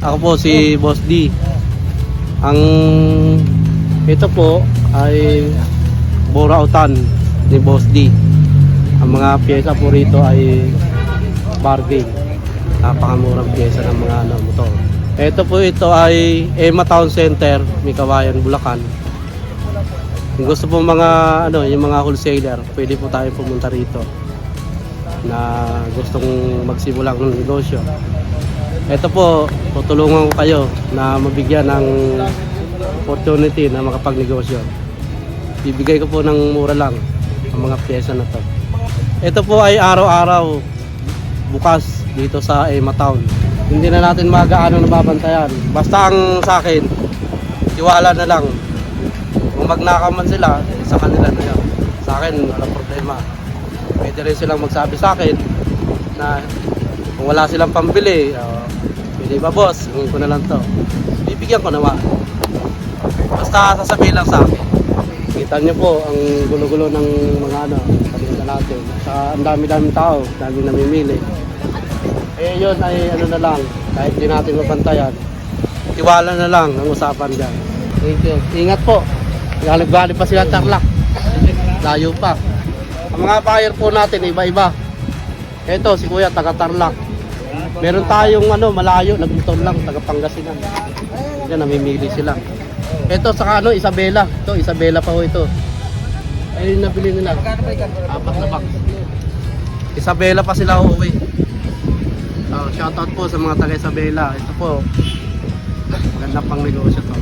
Ako po si Boss D. Ang ito po ay burautan ni Boss D. Ang mga pyesa po rito ay bargain. Napakamurang pyesa ng mga ano, motor. Ito po ito ay Emma Town Center, Mikawayan, Bulacan. Kung gusto po mga ano, yung mga wholesaler, pwede po tayo pumunta rito na gustong magsimula ng negosyo. Ito po, tutulungan ko kayo na mabigyan ng opportunity na makapagnegosyo. Bibigay ko po ng mura lang ang mga pyesa na to. Ito po ay araw-araw bukas dito sa Emma Town. Hindi na natin magaano nababantayan. Basta ang sa akin, tiwala na lang. Kung magnakaw man sila, sa kanila na yun. Sa akin, walang problema. Pwede rin silang magsabi sa akin na kung wala silang pambili, uh, pwede ba boss, hingin ko na lang to. Bibigyan ko naman. Basta sasabihin lang sa akin. Kita niyo po ang gulo-gulo ng mga ano, paninda natin. Sa ang dami-daming tao, daming namimili. Eh yun ay ano na lang, kahit di natin mapantayan. Tiwala na lang ang usapan dyan. Thank you. Ingat po. Galing-galing pa sila Tarlac. Layo pa. Ang mga buyer po natin iba-iba. Ito si Kuya taga Tarlac. Meron tayong ano malayo, nagmotor lang taga Pangasinan. Yan namimili sila. Ito sa ano Isabela. Ito Isabela pa ho ito. Ayun nabili nila. Apat na box. Isabela pa sila uuwi. Oh, shoutout po sa mga taga Isabela. Ito po. Maganda pang negosyo to.